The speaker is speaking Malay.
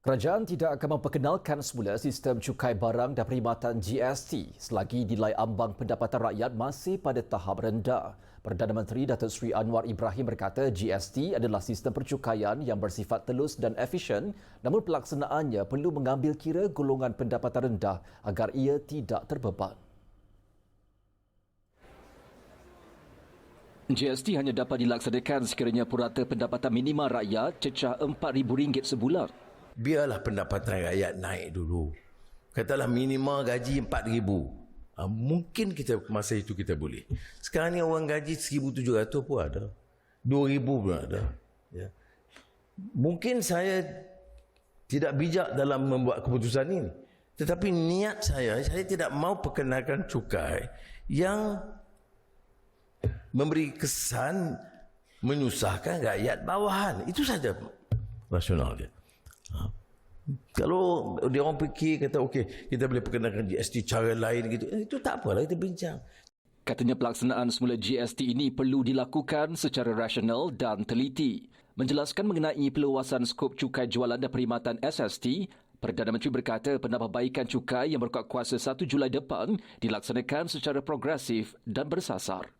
Kerajaan tidak akan memperkenalkan semula sistem cukai barang dan perkhidmatan GST selagi nilai ambang pendapatan rakyat masih pada tahap rendah. Perdana Menteri Datuk Seri Anwar Ibrahim berkata GST adalah sistem percukaian yang bersifat telus dan efisien namun pelaksanaannya perlu mengambil kira golongan pendapatan rendah agar ia tidak terbeban. GST hanya dapat dilaksanakan sekiranya purata pendapatan minima rakyat cecah RM4,000 sebulan biarlah pendapatan rakyat naik dulu. Katalah minimal gaji 4000 ha, mungkin kita masa itu kita boleh. Sekarang ni orang gaji 1700 pun ada. 2000 pun ada. Ya. Mungkin saya tidak bijak dalam membuat keputusan ini. Tetapi niat saya, saya tidak mau perkenalkan cukai yang memberi kesan menyusahkan rakyat bawahan. Itu saja rasional dia. Kalau dia orang fikir kata okey kita boleh perkenalkan GST cara lain gitu eh, itu tak apalah kita bincang. Katanya pelaksanaan semula GST ini perlu dilakukan secara rasional dan teliti. Menjelaskan mengenai peluasan skop cukai jualan dan perkhidmatan SST, Perdana Menteri berkata penambahbaikan cukai yang berkuat kuasa 1 Julai depan dilaksanakan secara progresif dan bersasar.